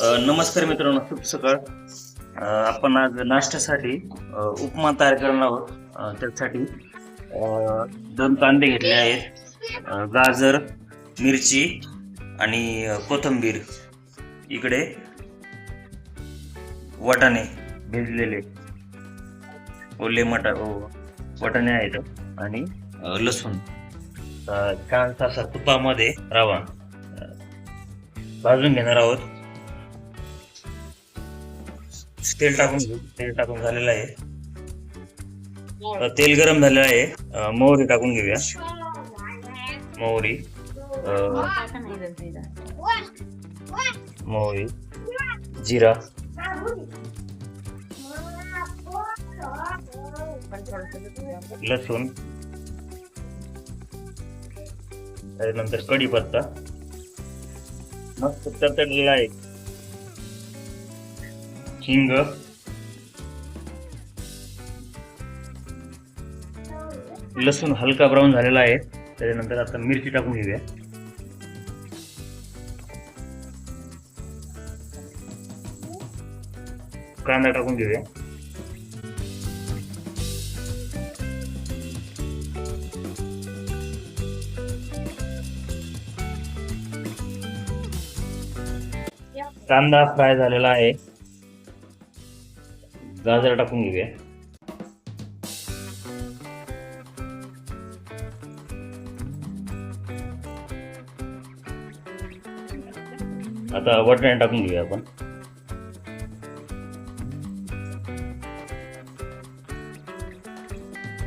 नमस्कार मित्रांनो शुभ सकाळ. आपण आज नाश्त्यासाठी उपमा तयार करणार आहोत. त्यासाठी दोन कांदे घेतले आहेत. गाजर मिरची आणि कोथंबीर कोथिंबीर. इकडे वाटाणे भिजलेले. ओले मटा वाटाणे आहेत आणि लसूण. छानसा असा तुपामध्ये रवा. भाजून घेणार आहोत. तेल टाकून घेऊ. तेल टाकून झालेलं आहे. तेल गरम झालेलं आहे. मोहरी टाकून घेऊया. मोहरी. मोहरी. जिरा. लसूण. त्याच्यानंतर कढीपत्ता. मस्त तडतडलेला आहे. हिंग लसूण हलका ब्राऊन झालेला आहे. त्याच्यानंतर आता मिरची टाकून घेऊया. कांदा टाकून घेऊया. कांदा फ्राय झालेला आहे. गाजर टाकून घेऊया. आता वटाणे टाकून घेऊया आपण.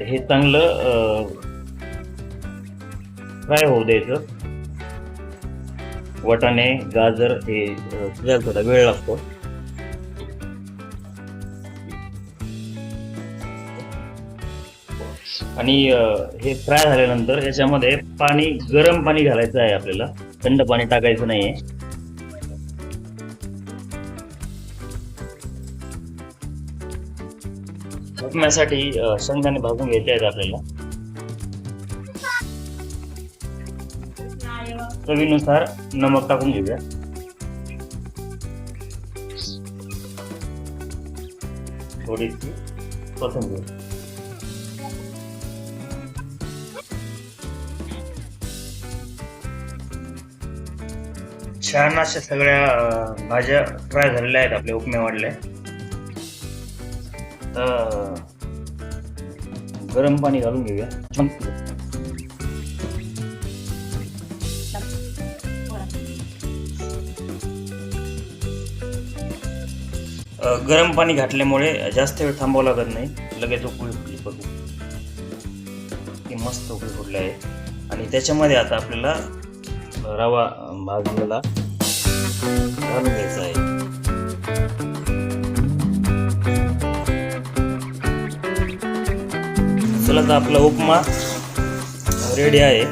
हे चांगलं फ्राय होऊ द्यायचं. वाटाणे गाजर हे अ, शिजायला थोडा वेळ लागतो. आणि हे फ्राय झाल्यानंतर याच्यामध्ये पाणी गरम पाणी घालायचं आहे आपल्याला. थंड पाणी टाकायचं नाहीये. उपम्यासाठी शेंगदाणे भाजून घ्यायचे आहेत आपल्याला. चवीनुसार नमक टाकून घेऊया. थोडीशी कोथिंबीर. छान अशा सगळ्या भाज्या फ्राय झालेल्या आहेत आपल्या उपमे वाढल्या तर गरम पाणी घालून घेऊया. गरम पाणी घातल्यामुळे जास्त वेळ थांबावं लागत नाही. लगेच उकळी फुटली बघू. ती मस्त उकळी फुटली आहे. आणि त्याच्यामध्ये आता आपल्याला रवा भाजलेला घालून घ्यायचा आहे. चला तर आपला उपमा रेडी आहे.